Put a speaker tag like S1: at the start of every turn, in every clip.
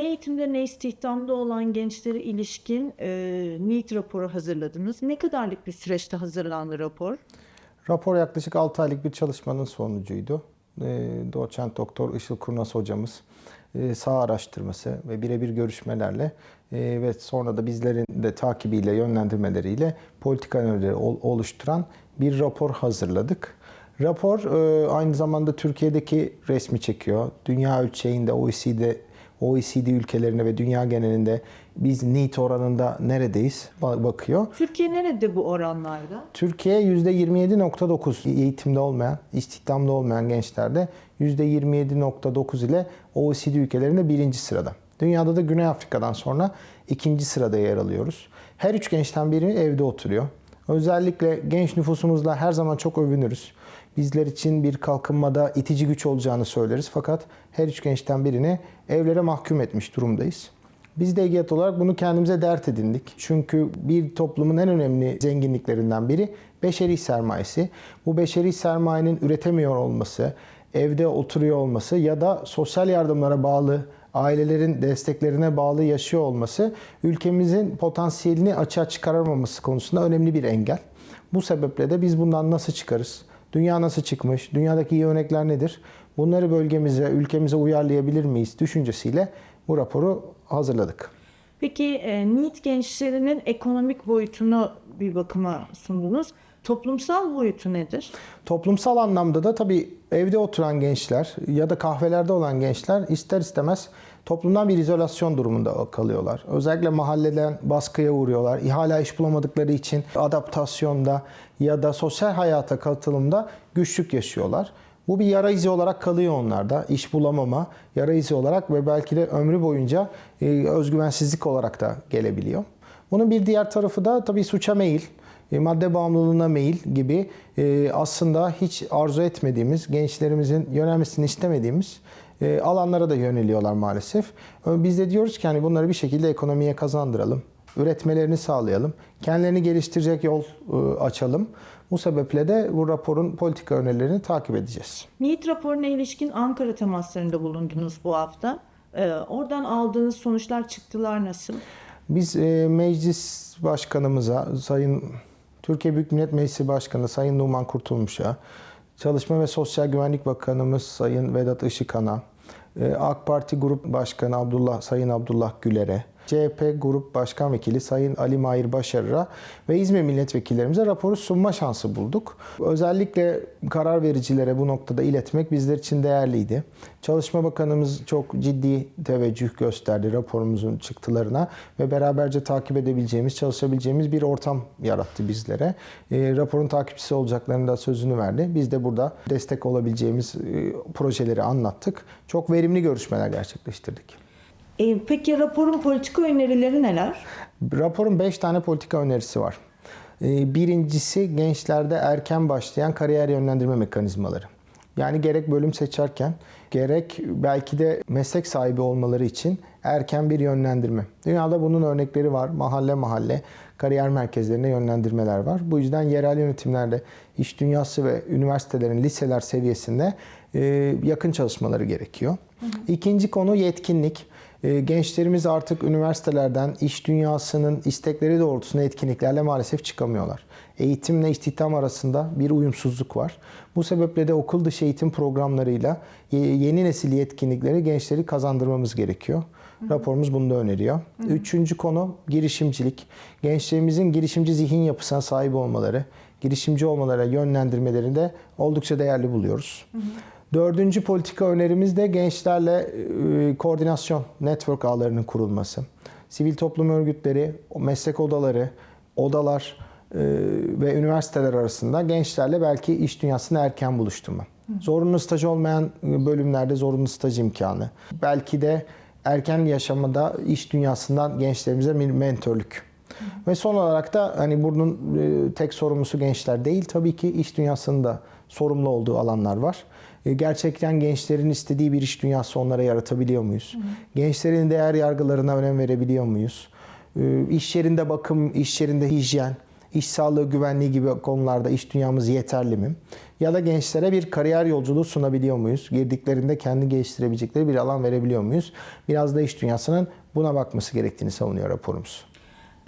S1: ne eğitimde ne istihdamda olan gençlere ilişkin e, NEET raporu hazırladınız. Ne kadarlık bir süreçte hazırlandı rapor?
S2: Rapor yaklaşık 6 aylık bir çalışmanın sonucuydu. E, doçent doktor Işıl Kurnaz hocamız e, saha araştırması ve birebir görüşmelerle e, ve sonra da bizlerin de takibiyle, yönlendirmeleriyle politika önerileri ol- oluşturan bir rapor hazırladık. Rapor e, aynı zamanda Türkiye'deki resmi çekiyor. Dünya ölçeğinde OECD OECD ülkelerine ve dünya genelinde biz NEET oranında neredeyiz ba- bakıyor.
S1: Türkiye nerede bu oranlarda?
S2: Türkiye %27.9 eğitimde olmayan, istihdamda olmayan gençlerde %27.9 ile OECD ülkelerinde birinci sırada. Dünyada da Güney Afrika'dan sonra ikinci sırada yer alıyoruz. Her üç gençten biri evde oturuyor. Özellikle genç nüfusumuzla her zaman çok övünürüz. Bizler için bir kalkınmada itici güç olacağını söyleriz. Fakat her üç gençten birini evlere mahkum etmiş durumdayız. Biz de EGİAT olarak bunu kendimize dert edindik. Çünkü bir toplumun en önemli zenginliklerinden biri beşeri sermayesi. Bu beşeri sermayenin üretemiyor olması, evde oturuyor olması ya da sosyal yardımlara bağlı, ailelerin desteklerine bağlı yaşıyor olması ülkemizin potansiyelini açığa çıkaramaması konusunda önemli bir engel. Bu sebeple de biz bundan nasıl çıkarız? Dünya nasıl çıkmış? Dünyadaki iyi örnekler nedir? Bunları bölgemize, ülkemize uyarlayabilir miyiz düşüncesiyle bu raporu hazırladık.
S1: Peki e, NEET gençlerinin ekonomik boyutunu bir bakıma sundunuz. Toplumsal boyutu nedir?
S2: Toplumsal anlamda da tabii evde oturan gençler ya da kahvelerde olan gençler ister istemez toplumdan bir izolasyon durumunda kalıyorlar. Özellikle mahalleden baskıya uğruyorlar. Hala iş bulamadıkları için adaptasyonda ya da sosyal hayata katılımda güçlük yaşıyorlar. Bu bir yara izi olarak kalıyor onlarda. İş bulamama, yara izi olarak ve belki de ömrü boyunca e, özgüvensizlik olarak da gelebiliyor. Bunun bir diğer tarafı da tabii suça meyil, e, madde bağımlılığına meyil gibi e, aslında hiç arzu etmediğimiz, gençlerimizin yönelmesini istemediğimiz e, alanlara da yöneliyorlar maalesef. Biz de diyoruz ki hani bunları bir şekilde ekonomiye kazandıralım, üretmelerini sağlayalım, kendilerini geliştirecek yol açalım. Bu sebeple de bu raporun politika önerilerini takip edeceğiz.
S1: NEET raporuna ilişkin Ankara temaslarında bulundunuz bu hafta. E, oradan aldığınız sonuçlar çıktılar nasıl?
S2: Biz e, meclis başkanımıza, Sayın Türkiye Büyük Millet Meclisi Başkanı Sayın Numan Kurtulmuş'a, Çalışma ve Sosyal Güvenlik Bakanımız Sayın Vedat Işıkhan'a, e, AK Parti Grup Başkanı Abdullah Sayın Abdullah Güler'e, CHP Grup Başkan Vekili Sayın Ali Mahir Başarır'a ve İzmir milletvekillerimize raporu sunma şansı bulduk. Özellikle karar vericilere bu noktada iletmek bizler için değerliydi. Çalışma Bakanımız çok ciddi teveccüh gösterdi raporumuzun çıktılarına ve beraberce takip edebileceğimiz, çalışabileceğimiz bir ortam yarattı bizlere. E, raporun takipçisi olacaklarını da sözünü verdi. Biz de burada destek olabileceğimiz e, projeleri anlattık. Çok verimli görüşmeler gerçekleştirdik.
S1: E, peki raporun politika önerileri neler?
S2: Raporun 5 tane politika önerisi var. E, Birincisi gençlerde erken başlayan kariyer yönlendirme mekanizmaları. Yani gerek bölüm seçerken gerek belki de meslek sahibi olmaları için erken bir yönlendirme. Dünyada bunun örnekleri var. Mahalle mahalle kariyer merkezlerine yönlendirmeler var. Bu yüzden yerel yönetimlerde iş dünyası ve üniversitelerin liseler seviyesinde e, yakın çalışmaları gerekiyor. İkinci konu yetkinlik. E, gençlerimiz artık üniversitelerden iş dünyasının istekleri doğrultusunda etkinliklerle maalesef çıkamıyorlar. Eğitimle istihdam arasında bir uyumsuzluk var. Bu sebeple de okul dışı eğitim programlarıyla yeni nesil yetkinlikleri gençleri kazandırmamız gerekiyor. Raporumuz bunu da öneriyor. Hı hı. Üçüncü konu girişimcilik. Gençlerimizin girişimci zihin yapısına sahip olmaları, girişimci olmalara yönlendirmelerinde oldukça değerli buluyoruz. Hı hı. Dördüncü politika önerimiz de gençlerle e, koordinasyon, network ağlarının kurulması. Sivil toplum örgütleri, meslek odaları, odalar e, ve üniversiteler arasında gençlerle belki iş dünyasını erken buluşturma. Zorunlu staj olmayan bölümlerde zorunlu staj imkanı. Belki de erken yaşamada iş dünyasından gençlerimize bir mentörlük. Ve son olarak da hani bunun e, tek sorumlusu gençler değil tabii ki iş dünyasında sorumlu olduğu alanlar var. E, gerçekten gençlerin istediği bir iş dünyası onlara yaratabiliyor muyuz? Hı. Gençlerin değer yargılarına önem verebiliyor muyuz? E, iş yerinde bakım, iş yerinde hijyen, iş sağlığı güvenliği gibi konularda iş dünyamız yeterli mi? Ya da gençlere bir kariyer yolculuğu sunabiliyor muyuz? Girdiklerinde kendi geliştirebilecekleri bir alan verebiliyor muyuz? Biraz da iş dünyasının buna bakması gerektiğini savunuyor raporumuz.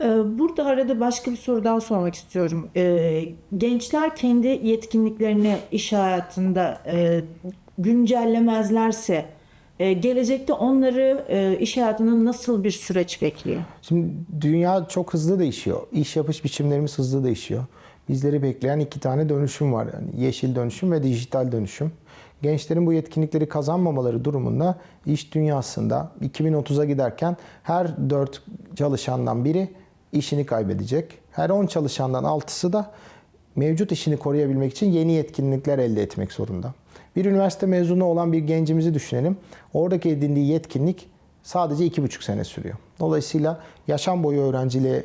S1: Ee, Burada arada başka bir soru daha sormak istiyorum. Ee, Gençler kendi yetkinliklerini iş hayatında e, güncellemezlerse e, gelecekte onları e, iş hayatında nasıl bir süreç bekliyor?
S2: Şimdi dünya çok hızlı değişiyor. İş yapış biçimlerimiz hızlı değişiyor. Bizleri bekleyen iki tane dönüşüm var. Yani yeşil dönüşüm ve dijital dönüşüm. Gençlerin bu yetkinlikleri kazanmamaları durumunda iş dünyasında 2030'a giderken her 4 çalışandan biri işini kaybedecek. Her 10 çalışandan 6'sı da mevcut işini koruyabilmek için yeni yetkinlikler elde etmek zorunda. Bir üniversite mezunu olan bir gencimizi düşünelim. Oradaki edindiği yetkinlik sadece 2,5 sene sürüyor. Dolayısıyla yaşam boyu öğrenciliğe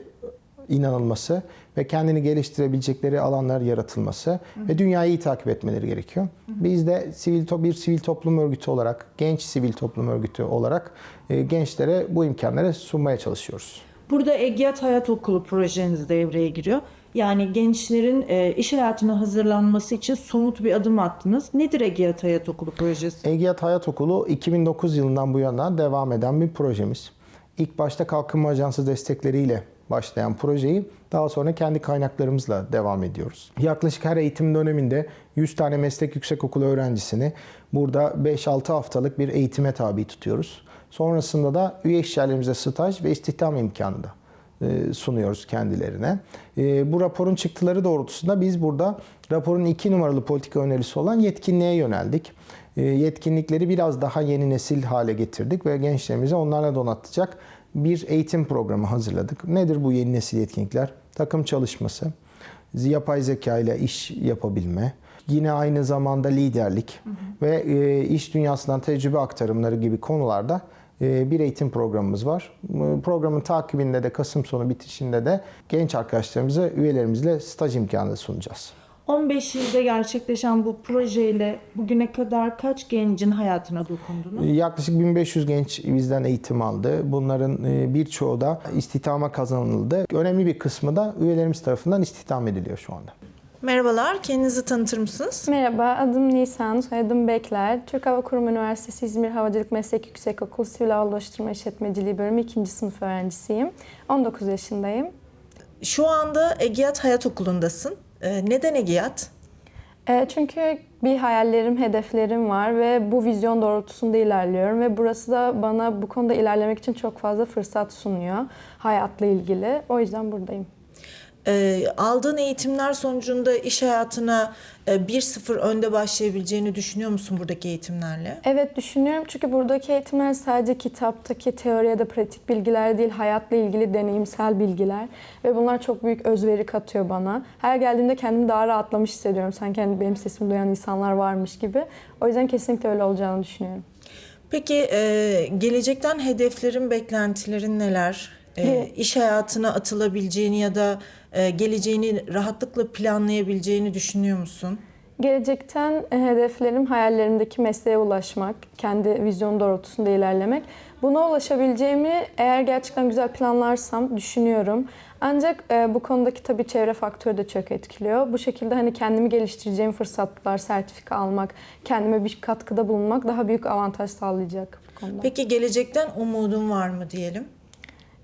S2: inanılması ve kendini geliştirebilecekleri alanlar yaratılması ve dünyayı iyi takip etmeleri gerekiyor. Biz de sivil bir sivil toplum örgütü olarak, genç sivil toplum örgütü olarak e, gençlere bu imkanları sunmaya çalışıyoruz.
S1: Burada Egiyat Hayat Okulu projeniz devreye giriyor. Yani gençlerin e, iş hayatına hazırlanması için somut bir adım attınız. Nedir Egiyat Hayat Okulu projesi?
S2: Egiyat Hayat Okulu 2009 yılından bu yana devam eden bir projemiz. İlk başta Kalkınma Ajansı destekleriyle başlayan projeyi daha sonra kendi kaynaklarımızla devam ediyoruz. Yaklaşık her eğitim döneminde 100 tane meslek yüksekokulu öğrencisini burada 5-6 haftalık bir eğitime tabi tutuyoruz. Sonrasında da üye işyerlerimize staj ve istihdam imkanı da e, sunuyoruz kendilerine. E, Bu raporun çıktıları doğrultusunda biz burada raporun iki numaralı politika önerisi olan yetkinliğe yöneldik. E, Yetkinlikleri biraz daha yeni nesil hale getirdik ve gençlerimize onlarla donatacak bir eğitim programı hazırladık. Nedir bu yeni nesil yetkinlikler? Takım çalışması, yapay zeka ile iş yapabilme, yine aynı zamanda liderlik ve e, iş dünyasından tecrübe aktarımları gibi konularda e, bir eğitim programımız var. Bu Programın takibinde de Kasım sonu bitişinde de genç arkadaşlarımıza üyelerimizle staj imkanı sunacağız.
S1: 15 yılda gerçekleşen bu projeyle bugüne kadar kaç gencin hayatına dokundunuz?
S2: Yaklaşık 1500 genç bizden eğitim aldı. Bunların e, birçoğu da istihdama kazanıldı. Önemli bir kısmı da üyelerimiz tarafından istihdam ediliyor şu anda.
S3: Merhabalar, kendinizi tanıtır mısınız?
S4: Merhaba, adım Nisan, soyadım Bekler. Türk Hava Kurumu Üniversitesi İzmir Havacılık Meslek Yüksekokulu Sivil Hava Ulaştırma İşletmeciliği Bölümü 2. sınıf öğrencisiyim. 19 yaşındayım.
S3: Şu anda Egiyat Hayat Okulu'ndasın. Ee, neden Egiyat?
S4: E, çünkü bir hayallerim, hedeflerim var ve bu vizyon doğrultusunda ilerliyorum ve burası da bana bu konuda ilerlemek için çok fazla fırsat sunuyor hayatla ilgili. O yüzden buradayım.
S3: Ee, aldığın eğitimler sonucunda iş hayatına e, 1-0 önde başlayabileceğini düşünüyor musun buradaki eğitimlerle?
S4: Evet düşünüyorum çünkü buradaki eğitimler sadece kitaptaki teori ya da pratik bilgiler değil, hayatla ilgili deneyimsel bilgiler ve bunlar çok büyük özveri katıyor bana. Her geldiğimde kendimi daha rahatlamış hissediyorum. Sanki hani benim sesimi duyan insanlar varmış gibi. O yüzden kesinlikle öyle olacağını düşünüyorum.
S3: Peki e, gelecekten hedeflerin, beklentilerin neler? E, iş hayatına atılabileceğini ya da e, geleceğini rahatlıkla planlayabileceğini düşünüyor musun?
S4: Gelecekten e, hedeflerim hayallerimdeki mesleğe ulaşmak, kendi vizyon doğrultusunda ilerlemek. Buna ulaşabileceğimi eğer gerçekten güzel planlarsam düşünüyorum. Ancak e, bu konudaki tabii çevre faktörü de çok etkiliyor. Bu şekilde hani kendimi geliştireceğim fırsatlar, sertifika almak, kendime bir katkıda bulunmak daha büyük avantaj sağlayacak bu konuda.
S3: Peki gelecekten umudun var mı diyelim?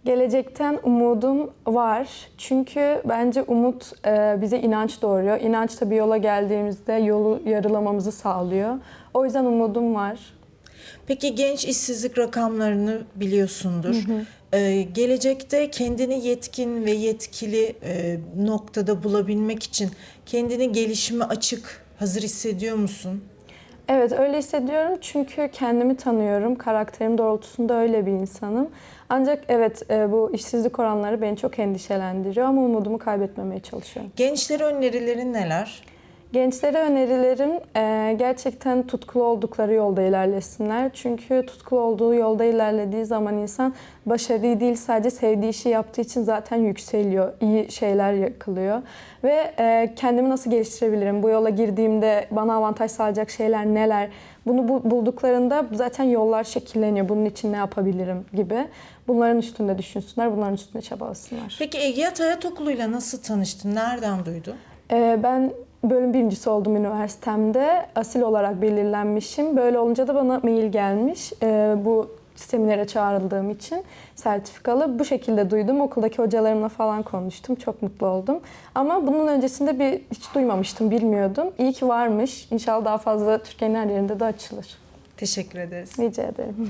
S4: Gelecekten umudum var. Çünkü bence umut e, bize inanç doğuruyor. İnanç da bir yola geldiğimizde yolu yarılamamızı sağlıyor. O yüzden umudum var.
S3: Peki genç işsizlik rakamlarını biliyorsundur. Ee, gelecekte kendini yetkin ve yetkili e, noktada bulabilmek için kendini gelişime açık, hazır hissediyor musun?
S4: Evet öyle hissediyorum çünkü kendimi tanıyorum. Karakterim doğrultusunda öyle bir insanım. Ancak evet e, bu işsizlik oranları beni çok endişelendiriyor ama umudumu kaybetmemeye çalışıyorum.
S3: Gençlere önerilerin neler?
S4: Gençlere önerilerim e, gerçekten tutkulu oldukları yolda ilerlesinler. Çünkü tutkulu olduğu yolda ilerlediği zaman insan başarıyı değil sadece sevdiği işi yaptığı için zaten yükseliyor. iyi şeyler yakılıyor. Ve e, kendimi nasıl geliştirebilirim? Bu yola girdiğimde bana avantaj sağlayacak şeyler neler? Bunu bu- bulduklarında zaten yollar şekilleniyor. Bunun için ne yapabilirim gibi. Bunların üstünde düşünsünler, bunların üstünde çabalasınlar.
S3: Peki Egiyat Hayat Okulu'yla nasıl tanıştın? Nereden duydun?
S4: Ee, ben bölüm birincisi oldum üniversitemde. Asil olarak belirlenmişim. Böyle olunca da bana mail gelmiş. Ee, bu seminere çağrıldığım için sertifikalı. Bu şekilde duydum. Okuldaki hocalarımla falan konuştum. Çok mutlu oldum. Ama bunun öncesinde bir hiç duymamıştım, bilmiyordum. İyi ki varmış. İnşallah daha fazla Türkiye'nin her yerinde de açılır.
S3: Teşekkür ederiz.
S4: Rica ederim.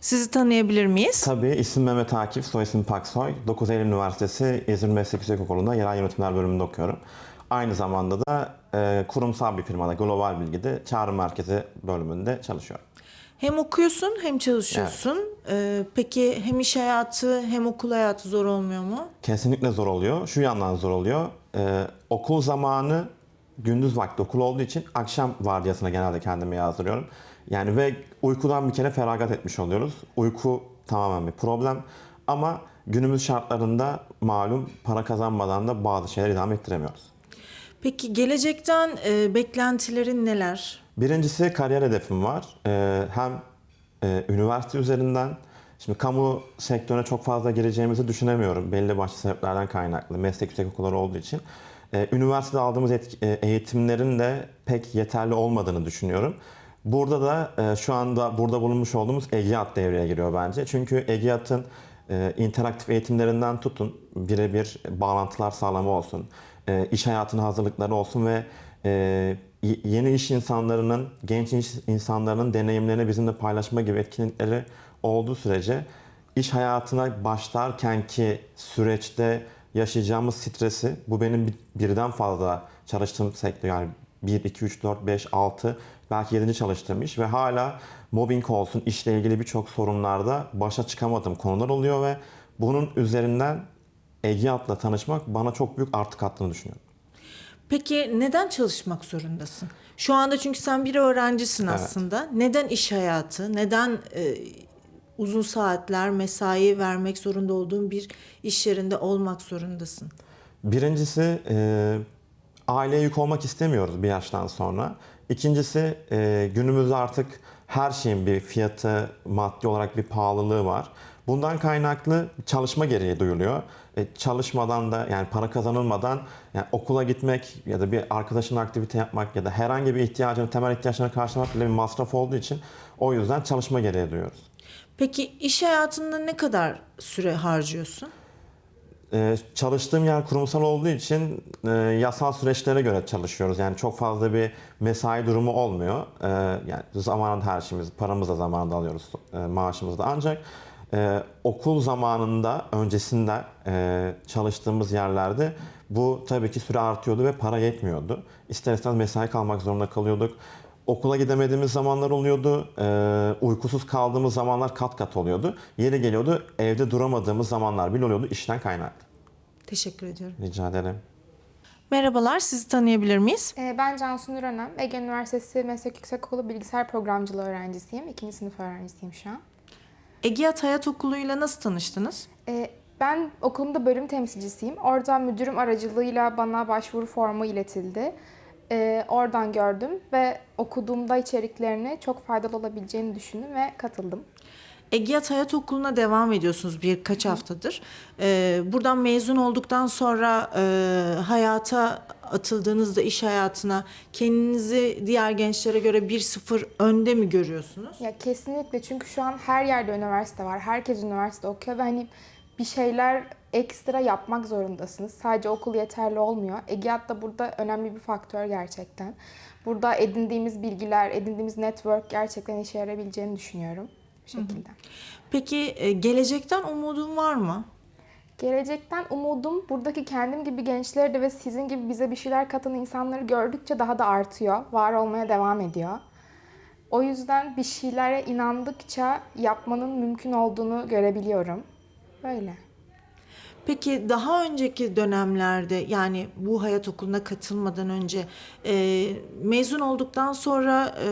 S3: Sizi tanıyabilir miyiz?
S5: Tabii isim Mehmet Akif, soy isim Paksoy. 9 Eylül Üniversitesi İzmir Meslek Yüksekokulu'nda yerel yönetimler bölümünde okuyorum. Aynı zamanda da e, kurumsal bir firmada Global Bilgi'de çağrı merkezi bölümünde çalışıyorum.
S3: Hem okuyorsun hem çalışıyorsun. Ee, peki hem iş hayatı hem okul hayatı zor olmuyor mu?
S5: Kesinlikle zor oluyor. Şu yandan zor oluyor. E, okul zamanı gündüz vakti okul olduğu için akşam vardiyasına genelde kendimi yazdırıyorum. Yani ve uykudan bir kere feragat etmiş oluyoruz. Uyku tamamen bir problem. Ama günümüz şartlarında malum para kazanmadan da bazı şeyler idame ettiremiyoruz.
S3: Peki gelecekten e, beklentilerin neler?
S5: Birincisi kariyer hedefim var. Ee, hem e, üniversite üzerinden, şimdi kamu sektörüne çok fazla gireceğimizi düşünemiyorum. Belli başlı sebeplerden kaynaklı. Meslek yüksekokulları olduğu için. Ee, üniversitede aldığımız etki- e, eğitimlerin de pek yeterli olmadığını düşünüyorum. Burada da e, şu anda burada bulunmuş olduğumuz EGİAD devreye giriyor bence. Çünkü EGİAD'ın e, interaktif eğitimlerinden tutun, birebir bağlantılar sağlama olsun, e, iş hayatına hazırlıkları olsun ve e, yeni iş insanlarının, genç iş insanlarının deneyimlerini bizimle paylaşma gibi etkinlikleri olduğu sürece iş hayatına başlarkenki süreçte yaşayacağımız stresi, bu benim bir- birden fazla çalıştığım sektör yani 1, 2, 3, 4, 5, 6 belki 7. çalıştığım iş ve hala mobbing olsun işle ilgili birçok sorunlarda başa çıkamadığım konular oluyor ve bunun üzerinden Egeat'la tanışmak bana çok büyük artı kattığını düşünüyorum.
S3: Peki neden çalışmak zorundasın? Şu anda çünkü sen bir öğrencisin aslında. Neden iş hayatı? Neden e, uzun saatler mesai vermek zorunda olduğun bir iş yerinde olmak zorundasın?
S5: Birincisi e, aileye yük olmak istemiyoruz bir yaştan sonra. İkincisi e, günümüzde artık her şeyin bir fiyatı, maddi olarak bir pahalılığı var. Bundan kaynaklı çalışma gereği duyuluyor. E, çalışmadan da yani para kazanılmadan yani okula gitmek ya da bir arkadaşınla aktivite yapmak ya da herhangi bir ihtiyacını, temel ihtiyaçlarını karşılamak bile bir masraf olduğu için o yüzden çalışma gereği duyuyoruz.
S3: Peki iş hayatında ne kadar süre harcıyorsun?
S5: Ee, çalıştığım yer kurumsal olduğu için e, yasal süreçlere göre çalışıyoruz. Yani çok fazla bir mesai durumu olmuyor. Ee, yani zamanında her şeyimiz, paramızı da zamanında alıyoruz, e, maaşımızı da. Ancak e, okul zamanında, öncesinde çalıştığımız yerlerde bu tabii ki süre artıyordu ve para yetmiyordu. İster istemez mesai kalmak zorunda kalıyorduk. Okula gidemediğimiz zamanlar oluyordu. Ee, uykusuz kaldığımız zamanlar kat kat oluyordu. Yeri geliyordu evde duramadığımız zamanlar bile oluyordu işten kaynaklı.
S3: Teşekkür ediyorum.
S5: Rica ederim.
S3: Merhabalar, sizi tanıyabilir miyiz?
S6: Ee, Ben Cansu Nur Önem. Ege Üniversitesi Meslek Yüksekokulu Bilgisayar Programcılığı öğrencisiyim. İkinci sınıf öğrencisiyim şu an.
S3: Egiyat Hayat Okulu'yla nasıl tanıştınız?
S6: Ee, Ben okulumda bölüm temsilcisiyim. Orada müdürüm aracılığıyla bana başvuru formu iletildi. Ee, Oradan gördüm ve okuduğumda içeriklerini çok faydalı olabileceğini düşündüm ve katıldım.
S3: Egiyat Hayat Okulu'na devam ediyorsunuz birkaç haftadır. Ee, buradan mezun olduktan sonra e, hayata atıldığınızda iş hayatına kendinizi diğer gençlere göre bir sıfır önde mi görüyorsunuz?
S6: Ya kesinlikle çünkü şu an her yerde üniversite var. Herkes üniversite okuyor ve hani bir şeyler ekstra yapmak zorundasınız. Sadece okul yeterli olmuyor. Egiyat da burada önemli bir faktör gerçekten. Burada edindiğimiz bilgiler, edindiğimiz network gerçekten işe yarayabileceğini düşünüyorum. Bu şekilde.
S3: Peki e, gelecekten umudun var mı?
S6: Gelecekten umudum buradaki kendim gibi gençleri de ve sizin gibi bize bir şeyler katan insanları gördükçe daha da artıyor. Var olmaya devam ediyor. O yüzden bir şeylere inandıkça yapmanın mümkün olduğunu görebiliyorum. Böyle.
S3: Peki daha önceki dönemlerde yani bu hayat okuluna katılmadan önce e, mezun olduktan sonra e,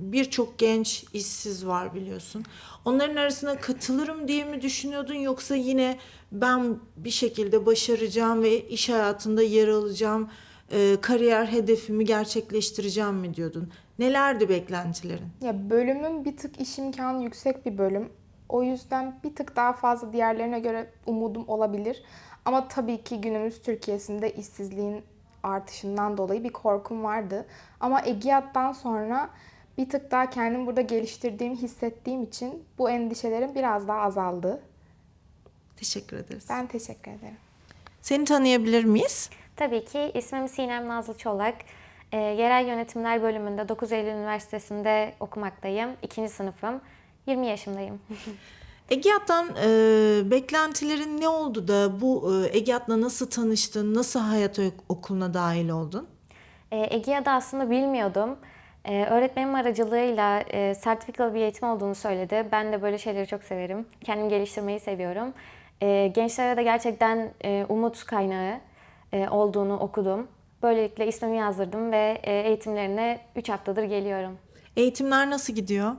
S3: birçok genç işsiz var biliyorsun. Onların arasına katılırım diye mi düşünüyordun yoksa yine ben bir şekilde başaracağım ve iş hayatında yer alacağım, e, kariyer hedefimi gerçekleştireceğim mi diyordun? Nelerdi beklentilerin?
S6: Ya bölümün bir tık iş imkanı yüksek bir bölüm. O yüzden bir tık daha fazla diğerlerine göre umudum olabilir. Ama tabii ki günümüz Türkiye'sinde işsizliğin artışından dolayı bir korkum vardı. Ama Egiyat'tan sonra bir tık daha kendimi burada geliştirdiğimi hissettiğim için bu endişelerim biraz daha azaldı.
S3: Teşekkür ederiz.
S6: Ben teşekkür ederim.
S3: Seni tanıyabilir miyiz?
S7: Tabii ki ismim Sinem Nazlı Çolak. Ee, Yerel Yönetimler bölümünde 9 Eylül Üniversitesi'nde okumaktayım. İkinci sınıfım. 20 yaşındayım.
S3: Egiyat'tan e, beklentilerin ne oldu da bu e, Egiyat'la nasıl tanıştın, nasıl hayat ok- okuluna dahil oldun?
S7: Ee, Egea'da aslında bilmiyordum. Ee, öğretmenim aracılığıyla e, sertifikalı bir eğitim olduğunu söyledi. Ben de böyle şeyleri çok severim. Kendimi geliştirmeyi seviyorum. Ee, gençlere de gerçekten e, umut kaynağı e, olduğunu okudum. Böylelikle ismimi yazdırdım ve e, eğitimlerine 3 haftadır geliyorum.
S3: Eğitimler nasıl gidiyor?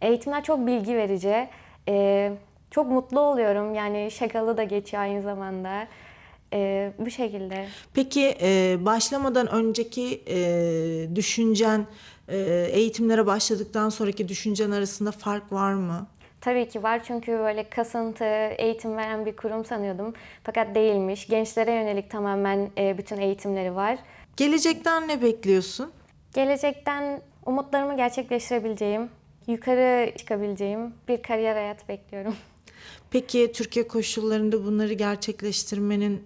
S7: Eğitimler çok bilgi verici. Ee, çok mutlu oluyorum. Yani şakalı da geçiyor aynı zamanda. Ee, bu şekilde.
S3: Peki e, başlamadan önceki e, düşüncen, e, eğitimlere başladıktan sonraki düşüncen arasında fark var mı?
S7: Tabii ki var çünkü böyle kasıntı, eğitim veren bir kurum sanıyordum. Fakat değilmiş. Gençlere yönelik tamamen e, bütün eğitimleri var.
S3: Gelecekten ne bekliyorsun?
S7: Gelecekten umutlarımı gerçekleştirebileceğim, yukarı çıkabileceğim bir kariyer hayat bekliyorum.
S3: Peki Türkiye koşullarında bunları gerçekleştirmenin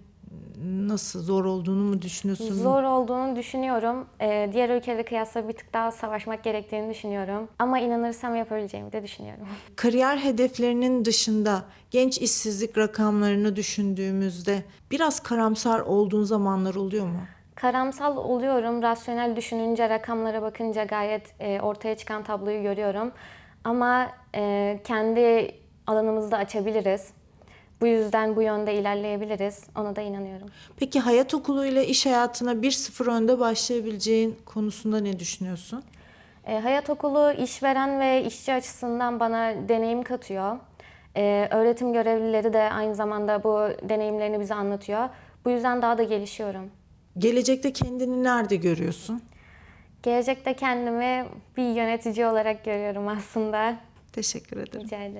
S3: nasıl zor olduğunu mu düşünüyorsun?
S7: Zor olduğunu düşünüyorum. Ee, diğer ülkelere kıyasla bir tık daha savaşmak gerektiğini düşünüyorum. Ama inanırsam yapabileceğimi de düşünüyorum.
S3: Kariyer hedeflerinin dışında genç işsizlik rakamlarını düşündüğümüzde biraz karamsar olduğun zamanlar oluyor mu?
S7: Karamsal oluyorum. Rasyonel düşününce, rakamlara bakınca gayet e, ortaya çıkan tabloyu görüyorum. Ama e, kendi alanımızda açabiliriz. Bu yüzden bu yönde ilerleyebiliriz. Ona da inanıyorum.
S3: Peki hayat okulu ile iş hayatına 1-0 önde başlayabileceğin konusunda ne düşünüyorsun?
S7: E, hayat okulu işveren ve işçi açısından bana deneyim katıyor. E, öğretim görevlileri de aynı zamanda bu deneyimlerini bize anlatıyor. Bu yüzden daha da gelişiyorum.
S3: Gelecekte kendini nerede görüyorsun?
S7: Gelecekte kendimi bir yönetici olarak görüyorum aslında.
S3: Teşekkür ederim.
S7: Rica ederim.